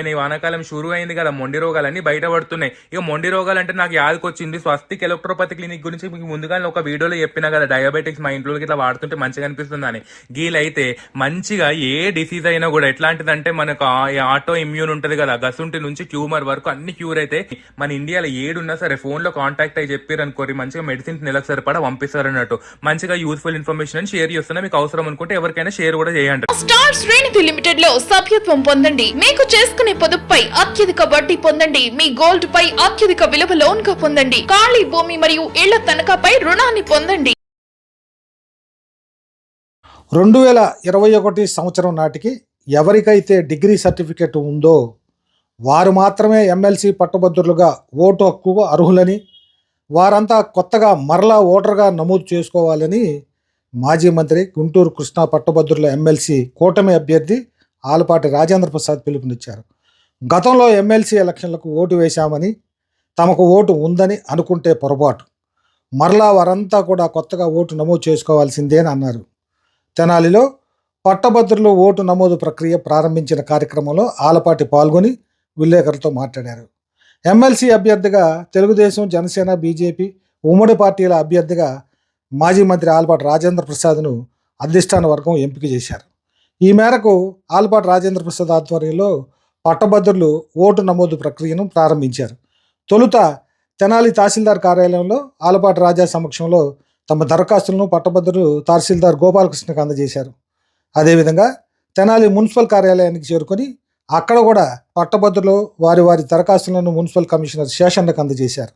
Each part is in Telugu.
అయిపోయినాయి వానాకాలం షురు అయింది కదా మొండి రోగాలన్నీ బయట పడుతున్నాయి ఇక మొండి రోగాలు అంటే నాకు యాదకొచ్చింది స్వస్తిక్ ఎలక్ట్రోపతి క్లినిక్ గురించి మీకు ముందుగానే ఒక వీడియోలో చెప్పిన కదా డయాబెటిక్స్ మా ఇంట్లో ఇట్లా వాడుతుంటే మంచిగా అనిపిస్తుంది అని. గీలైతే మంచిగా ఏ డిసీజ్ అయినా కూడా ఎట్లాంటిదంటే మనకు ఆటో ఇమ్యూన్ ఉంటది కదా గసుంటి నుంచి ట్యూమర్ వరకు అన్ని క్యూర్ అయితే మన ఇండియాలో ఏడున్నా సరే ఫోన్లో కాంటాక్ట్ అయ్యి చెప్పారు అనుకోరి మంచిగా మెడిసిన్స్ నెలకు సరిపడా పంపిస్తారు అన్నట్టు మంచిగా యూస్ఫుల్ ఇన్ఫర్మేషన్ అని షేర్ చేస్తున్నా మీకు అవసరం అనుకుంటే ఎవరికైనా షేర్ కూడా చేయండి. స్టార్ శ్రేణి లిమిటెడ్లో సభ్యత్వం పొందండి. మీకు చేసుకునే పొదుపుపై అత్యధిక వడ్డీ పొందండి. మీ గోల్డ్ పై అత్యధిక విలువ లోన్గా పొందండి. ఖాళీ భూమి మరియు ఇళ్ళ తనఖాపై రుణాన్ని పొందండి. రెండు వేల ఇరవై ఒకటి సంవత్సరం నాటికి ఎవరికైతే డిగ్రీ సర్టిఫికెట్ ఉందో వారు మాత్రమే ఎమ్మెల్సీ పట్టభద్రులుగా ఓటు హక్కుకు అర్హులని వారంతా కొత్తగా మరలా ఓటర్గా నమోదు చేసుకోవాలని మాజీ మంత్రి గుంటూరు కృష్ణా పట్టభద్రుల ఎమ్మెల్సీ కూటమి అభ్యర్థి ఆలపాటి రాజేంద్ర ప్రసాద్ పిలుపునిచ్చారు. గతంలో ఎమ్మెల్సీ ఎలక్షన్లకు ఓటు వేశామని తమకు ఓటు ఉందని అనుకుంటే పొరపాటు. మరలా వారంతా కూడా కొత్తగా ఓటు నమోదు చేసుకోవాల్సిందే అని అన్నారు. తెనాలిలో పట్టభద్రులు ఓటు నమోదు ప్రక్రియ ప్రారంభించిన కార్యక్రమంలో ఆలపాటి పాల్గొని విలేకరులతో మాట్లాడారు. ఎమ్మెల్సీ అభ్యర్థిగా తెలుగుదేశం జనసేన బీజేపీ ఉమ్మడి పార్టీల అభ్యర్థిగా మాజీ మంత్రి ఆలపాటి రాజేంద్ర ప్రసాద్ను అధిష్టాన వర్గం ఎంపిక చేశారు. ఈ మేరకు ఆలపాటి రాజేంద్ర ప్రసాద్ ఆధ్వర్యంలో పట్టభద్రులు ఓటు నమోదు ప్రక్రియను ప్రారంభించారు. తొలుత తెనాలి తహసీల్దార్ కార్యాలయంలో ఆలపాటి రాజా సమక్షంలో తమ దరఖాస్తులను పట్టభద్రులు తహసీల్దార్ గోపాలకృష్ణకు అందజేశారు. అదేవిధంగా తెనాలి మున్సిపల్ కార్యాలయానికి చేరుకొని అక్కడ కూడా పట్టభద్రులు వారి వారి దరఖాస్తులను మున్సిపల్ కమిషనర్ శేషన్నకు అందజేశారు.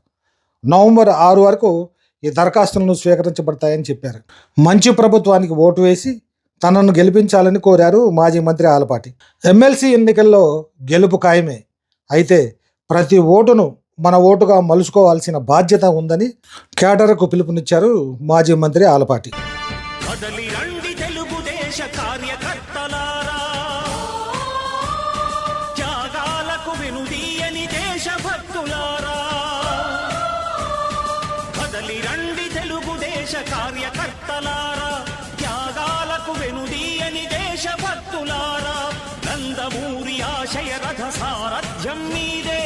నవంబర్ ఆరు వరకు ఈ దరఖాస్తులను స్వీకరించబడతాయని చెప్పారు. మంచి ప్రభుత్వానికి ఓటు వేసి తనను గెలిపించాలని కోరారు మాజీ మంత్రి ఆలపాటి. ఎమ్మెల్సీ ఎన్నికల్లో గెలుపు ఖాయమే. అయితే ప్రతి ఓటును మన ఓటుగా మలుచుకోవాల్సిన బాధ్యత ఉందని కేడర్కు పిలుపునిచ్చారు మాజీ మంత్రి ఆలపాటి. కార్యకర్తలారా. దేశభక్తులారా నందమూరి ఆశయ రథ సారథ్యం మీదే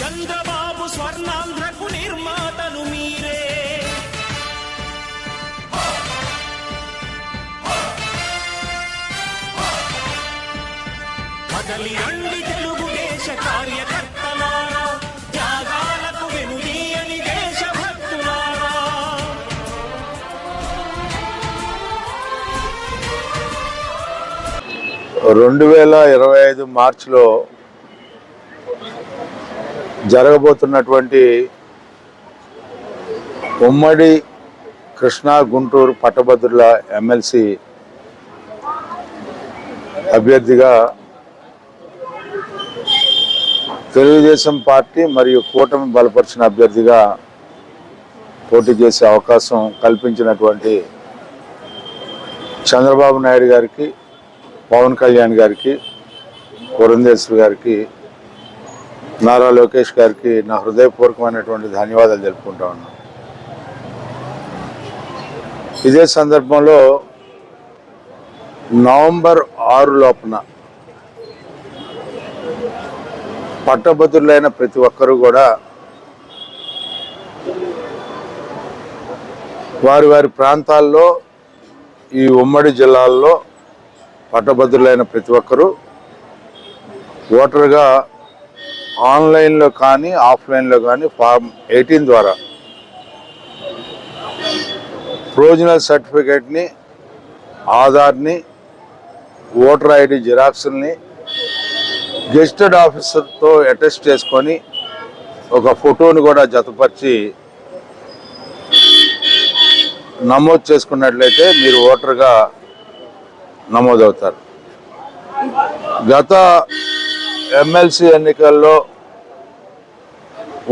చంద్రబాబు స్వర్ణాంధ్రకు నిర్మాతలు మీరే. కదలి అండి తెలుగుదేశ కార్యకర్తలారా రెండు వేల ఇరవై ఐదు మార్చిలో జరగబోతున్నటువంటి ఉమ్మడి కృష్ణా గుంటూరు పట్టభద్రుల ఎమ్మెల్సీ అభ్యర్థిగా తెలుగుదేశం పార్టీ మరియు కూటమి బలపరిచిన అభ్యర్థిగా పోటీ చేసే అవకాశం కల్పించినటువంటి చంద్రబాబు నాయుడు గారికి పవన్ కళ్యాణ్ గారికి పురంధేశ్వరి గారికి నారా లోకేష్ గారికి నా హృదయపూర్వకమైనటువంటి ధన్యవాదాలు తెలుపుకుంటా ఉన్నాను. ఇదే సందర్భంలో నవంబర్ ఆరు లోపున పట్టభద్రులైన ప్రతి ఒక్కరూ కూడా వారి వారి ప్రాంతాల్లో ఈ ఉమ్మడి జిల్లాల్లో పట్టభద్రులైన ప్రతి ఒక్కరూ ఓటర్గా ఆన్లైన్లో కానీ ఆఫ్లైన్లో కానీ ఫామ్ ఎయిటీన్ ద్వారా ప్రొవిజనల్ సర్టిఫికేట్ని ఆధార్ని ఓటర్ ఐడి జిరాక్స్ని గెస్టెడ్ ఆఫీసర్తో అటెస్ట్ చేసుకొని ఒక ఫోటోని కూడా జతపరిచి నమోదు చేసుకున్నట్లయితే మీరు ఓటర్గా నమోదవుతారు. గత ఎమ్మెల్సీ ఎన్నికల్లో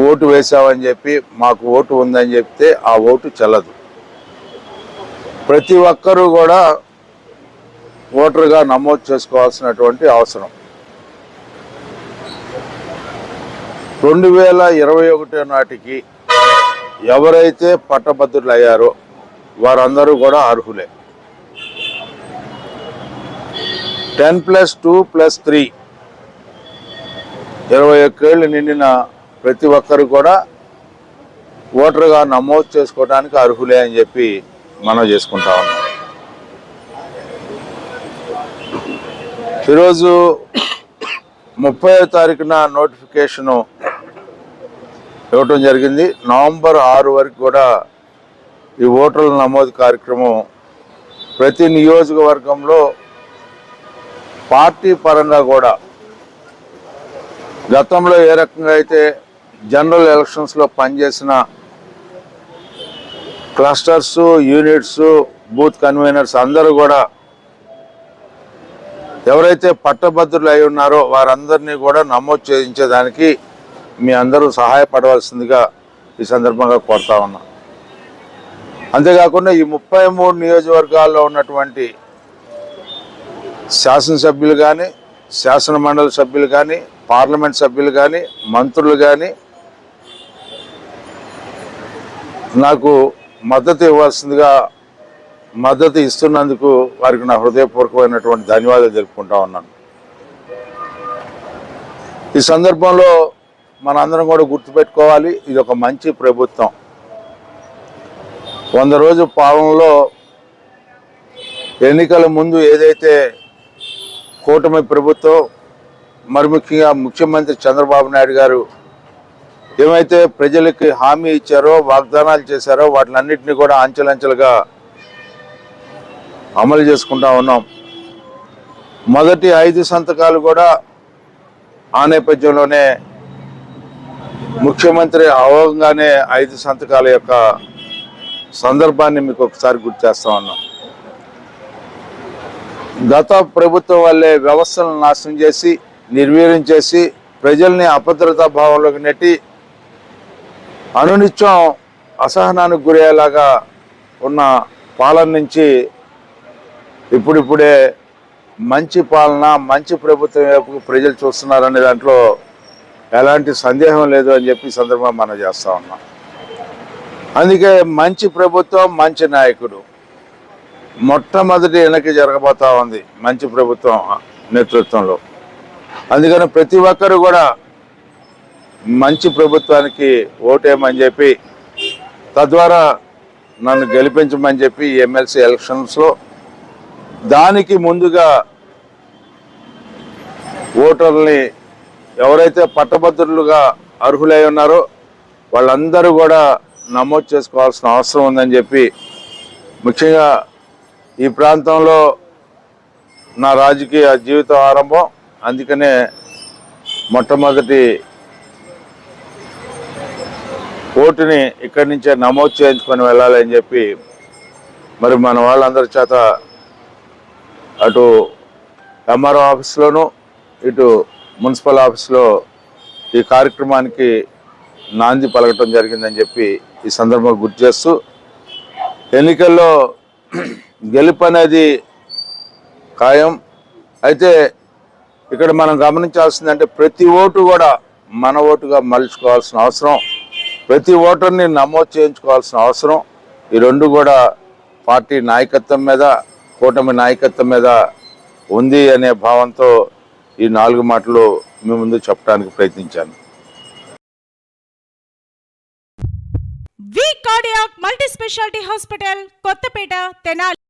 ఓటు వేశామని చెప్పి మాకు ఓటు ఉందని చెప్తే ఆ ఓటు చెల్లదు. ప్రతి ఒక్కరూ కూడా ఓటర్గా నమోదు చేసుకోవాల్సినటువంటి అవసరం. రెండు వేల ఇరవై ఒకటి నాటికి ఎవరైతే పట్టభద్రులు అయ్యారో వారందరూ కూడా అర్హులే. Ten plus two plus three. ఇరవై ఒక్కేళ్ళు నిండిన ప్రతి ఒక్కరు కూడా ఓటరుగా నమోదు చేసుకోవడానికి అర్హులే అని చెప్పి మనం చేసుకుంటా ఉన్నాం. ఈరోజు ముప్పై తారీఖున నోటిఫికేషను ఇవ్వటం జరిగింది. నవంబర్ ఆరు వరకు కూడా ఈ ఓటర్ల నమోదు కార్యక్రమం ప్రతి నియోజకవర్గంలో పార్టీ పరంగా కూడా గతంలో ఏ రకంగా అయితే జనరల్ ఎలక్షన్స్లో పనిచేసిన క్లస్టర్స్ యూనిట్స్ బూత్ కన్వీనర్స్ అందరూ కూడా ఎవరైతే పట్టభద్రులు అయి ఉన్నారో వారందరినీ కూడా నమోదు చేయించేదానికి మీ అందరూ సహాయపడవలసిందిగా ఈ సందర్భంగా కోరుతా ఉన్నా. అంతేకాకుండా ఈ ముప్పై మూడు నియోజకవర్గాల్లో ఉన్నటువంటి శాసనసభ్యులు కానీ శాసన మండలి సభ్యులు కానీ పార్లమెంట్ సభ్యులు కానీ మంత్రులు కానీ నాకు మద్దతు ఇవ్వాల్సిందిగా మద్దతు ఇస్తున్నందుకు వారికి నా హృదయపూర్వకమైనటువంటి ధన్యవాదాలు తెలుపుకుంటా ఉన్నాను. ఈ సందర్భంలో మనందరం కూడా గుర్తుపెట్టుకోవాలి ఇది ఒక మంచి ప్రభుత్వం. వంద రోజు పాలనలో ఎన్నికల ముందు ఏదైతే కూటమి ప్రభుత్వం మరి ముఖ్యంగా ముఖ్యమంత్రి చంద్రబాబు నాయుడు గారు ఏమైతే ప్రజలకి హామీ ఇచ్చారో వాగ్దానాలు చేశారో వాటిలన్నింటినీ కూడా అంచెలంచెలుగా అమలు చేసుకుంటా ఉన్నాం. మొదటి ఐదు సంతకాలు కూడా ఆ నేపథ్యంలోనే ముఖ్యమంత్రి అవగానే ఐదు సంతకాల యొక్క సందర్భాన్ని మీకు ఒకసారి గుర్తు చేస్తా ఉన్నాం. గత ప్రభుత్వం వల్లే వ్యవస్థలను నాశనం చేసి నిర్వీర్యం చేసి ప్రజల్ని అభద్రతా భావంలోకి నెట్టి అనునిత్యం అసహనానికి గురయ్యేలాగా ఉన్న పాలన నుంచి ఇప్పుడిప్పుడే మంచి పాలన మంచి ప్రభుత్వం వైపు ప్రజలు చూస్తున్నారనే దాంట్లో ఎలాంటి సందేహం లేదు అని చెప్పి సందర్భంగా మనం చేస్తూ ఉన్నాం. అందుకే మంచి ప్రభుత్వం మంచి నాయకుడు. మొట్టమొదటి వెనక్కి జరగబోతా ఉంది మంచి ప్రభుత్వం నేతృత్వంలో. అందుకని ప్రతి ఒక్కరు కూడా మంచి ప్రభుత్వానికి ఓటేయమని చెప్పి తద్వారా నన్ను గెలిపించమని చెప్పి ఎమ్మెల్సీ ఎలక్షన్స్లో దానికి ముందుగా ఓటర్ని ఎవరైతే పట్టభద్రులుగా అర్హులై ఉన్నారో వాళ్ళందరూ కూడా నమోదు చేసుకోవాల్సిన అవసరం ఉందని చెప్పి ముఖ్యంగా ఈ ప్రాంతంలో నా రాజకీయ జీవితం ఆరంభం. అందుకనే మొట్టమొదటి ఓటుని ఇక్కడి నుంచే నమోదు చేయించుకొని వెళ్ళాలని చెప్పి మరి మన వాళ్ళందరి చేత అటు ఎంఆర్ఓ ఆఫీస్లోను ఇటు మున్సిపల్ ఆఫీస్లో ఈ కార్యక్రమానికి నాంది పలకటం జరిగిందని చెప్పి ఈ సందర్భంగా గుర్తు చేస్తూ ఎన్నికల్లో గెలుపు అనేది ఖాయం. అయితే ఇక్కడ మనం గమనించాల్సిందంటే ప్రతి ఓటు కూడా మన ఓటుగా మలుచుకోవాల్సిన అవసరం. ప్రతి ఓటర్ని నమోదు చేయించుకోవాల్సిన అవసరం. ఈ రెండు కూడా పార్టీ నాయకత్వం మీద కూటమి నాయకత్వం మీద ఉంది అనే భావంతో ఈ నాలుగు మాటలు మీ ముందు చెప్పడానికి ప్రయత్నించాను. V cardiac multi speciality hospital Kothapeta Tenali.